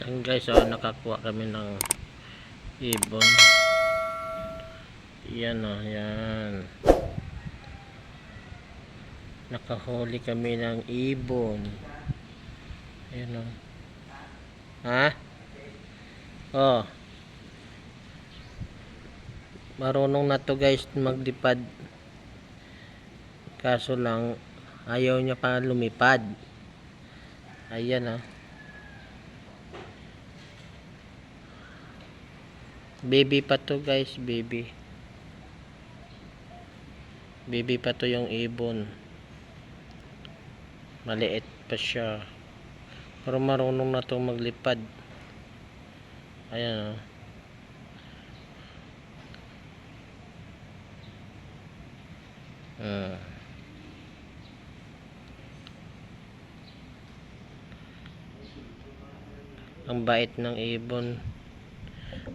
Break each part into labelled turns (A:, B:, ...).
A: guys oh, nakakuha kami ng ibon. Yan oh yan. Nakahuli kami ng ibon. Yan oh. Ha? Oh. Marunong na to guys maglipad kaso lang ayaw niya pa lumipad. Ayan ah Baby pa to guys, baby. Baby pa to yung ibon. Maliit pa siya. Pero marunong na to maglipad. Ayan oh. Ah. Ang bait ng ibon.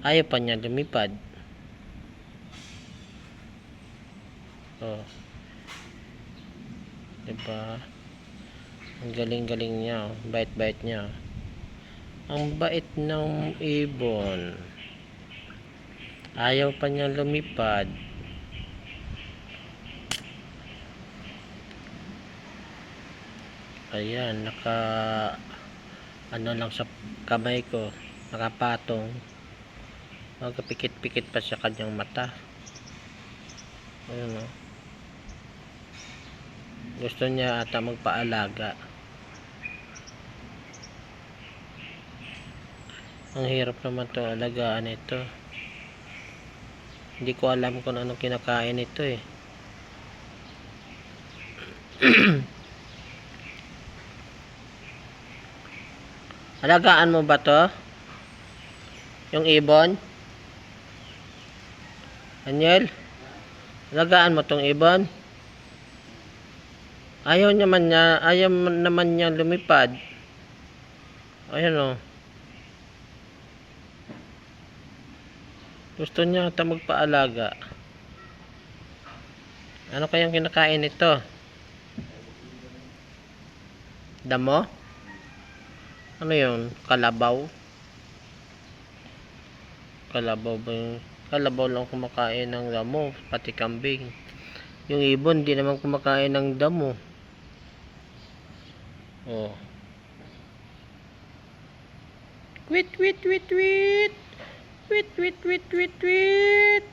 A: Ayaw pa niya lumipad. Oh. Diba? Ang galing-galing niya. oh. Bait-bait niya. Ang bait ng ibon. Ayaw pa niya lumipad. Ayan, naka ano lang sa kamay ko, nakapatong. Magpikit-pikit pa sa kanyang mata. Ayun o. Gusto niya ata magpaalaga. Ang hirap naman to alagaan ito. Hindi ko alam kung anong kinakain ito eh. Alagaan mo ba to? Yung ibon? Daniel? Alagaan mo tong ibon? Ayaw naman niya, ayaw naman niya lumipad. Ayan o. Gusto niya ata magpaalaga. Ano kayang kinakain nito? Damo? Ano yun? Kalabaw? Kalabaw ba yun? Kalabaw lang kumakain ng damo, pati kambing. Yung ibon, di naman kumakain ng damo. Oh. Wit, wit, wit, wit. Wit, wit, wit, wit, wit.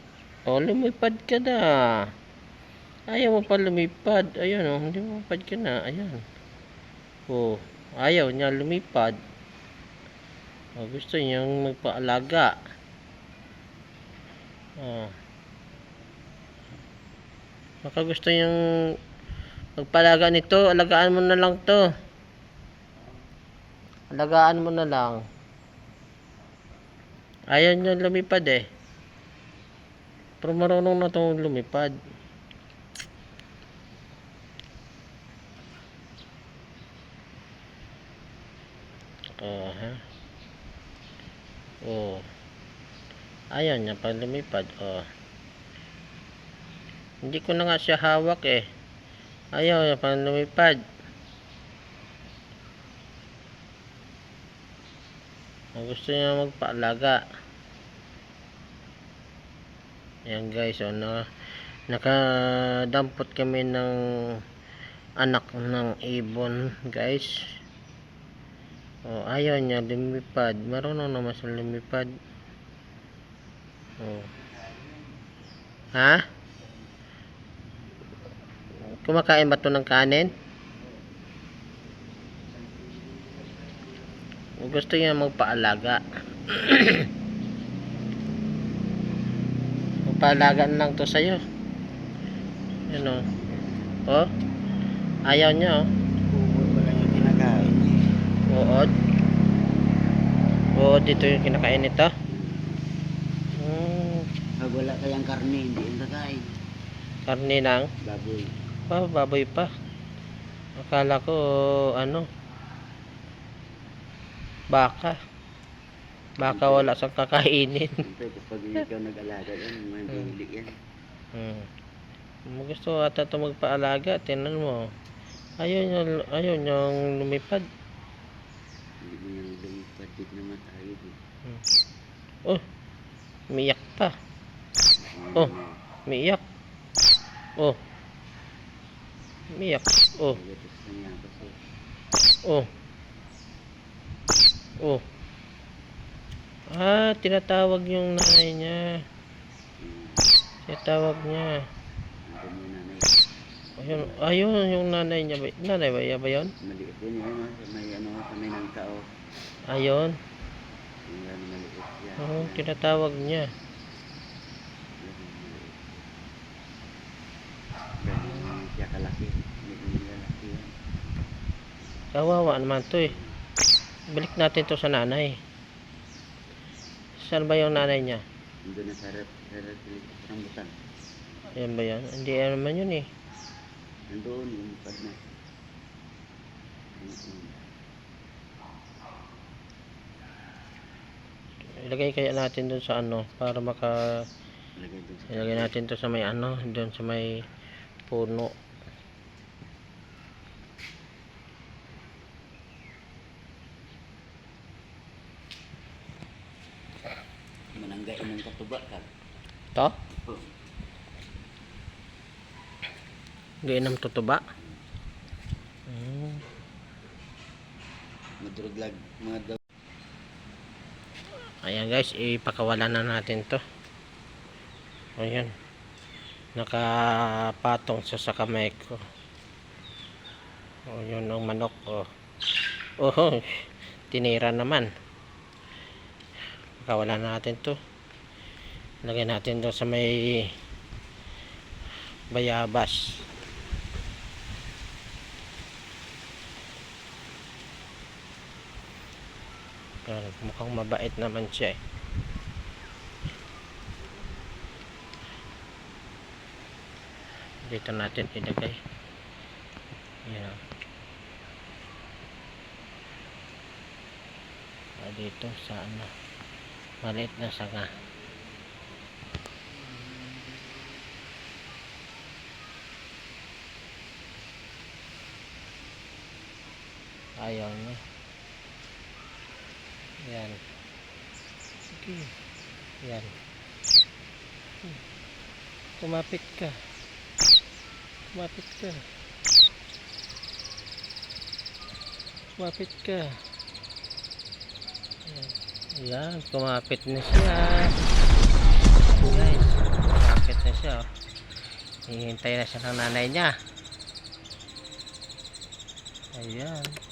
A: Oh, lumipad ka na. Ayaw mo pa lumipad. Ayun, oh, hindi mo lumipad ka na. Ayan. Oh, ayaw niya lumipad. Oh, gusto niyang magpaalaga. Oh. Baka gusto niyang magpalaga nito, alagaan mo na lang to. Alagaan mo na lang. Ayaw niya lumipad eh. Pero marunong na itong lumipad. Oh, ha? Oh. Ayaw niya pa lumipad. Oh. Hindi ko na nga siya hawak eh. Ayaw niya pa lumipad. Gusto niya magpaalaga. Ayan guys, oh, na, nakadampot kami ng anak ng ibon guys. Oh, ayaw niya lumipad. Marunong naman siya lumipad. Oh. Ha? Kumakain ba to ng kanin? Gusto niya magpaalaga. magpaalaga na lang to sa'yo. Yan o. Oh. Ayaw niya oh.
B: Pa lang yung kinakain.
A: Uod. Uod dito yung kinakain nito.
B: Pag wala kayang karne, hindi yung kakain.
A: Karne ng
B: Baboy.
A: pa, baboy pa. Akala ko ano baka. Baka wala sa kakainin.
B: Siyempre, kapag ikaw nag-alaga yan, may bili yan.
A: Hmm. Mo Gusto ata ito magpaalaga. Tinan mo. Ayaw niya, ayaw niyang lumipad.
B: Hindi mo yung lumipad. Budget naman tayo.
A: Hmm. Oh, umiyak pa. Oh. Umiyak. Oh. Umiyak. Oh, oh. Oh. Ah, tinatawag yung nanay niya. Tinatawag niya. Ayun, ayun yung nanay niya ba? Nanay ba, ba yun?
B: Maliit yun yun. ah, may ano, sa may nangka oh.
A: Ayun.
B: Ano, maliit yan.
A: Oo, tinatawag niya.
B: Ganyan siya kalaki. Hindi ko nilalaki yan.
A: Kawawa naman to eh. Balik natin to sa nanay. Saan ba yung nanay niya?
B: Nandun na sa rambutan.
A: Ayan ba yan? Hindi yan naman yun eh.
B: Nandun, lumipad na.
A: Ilagay kaya natin dun sa ano para maka ilagay natin to sa may ano, dun sa may puno.
B: Mananggain ng katuba ka.
A: To?
B: Oh.
A: Gainam tutuba. Hmm.
B: Maduruglag, mga daw.
A: Ayan guys, ipakawalan na natin to. Ayan. Nakapatong siya sa kamay ko. O yun ang manok ko. Oh, tinira naman. Pakawalan na natin to. Lagay natin doon sa may bayabas. Mukhang mabait naman siya eh. Dito natin ilagay. Ayan. Ah, dito sa ano. Maliit na sanga. Ayaw niya. Yan. Sige. Yan. Kumapit ka. Kumapit ka. Kumapit ka. Yan. Kumapit na siya. Guys. Kumapit na siya. oh. Hihintay na siya ng nanay niya. Ayan.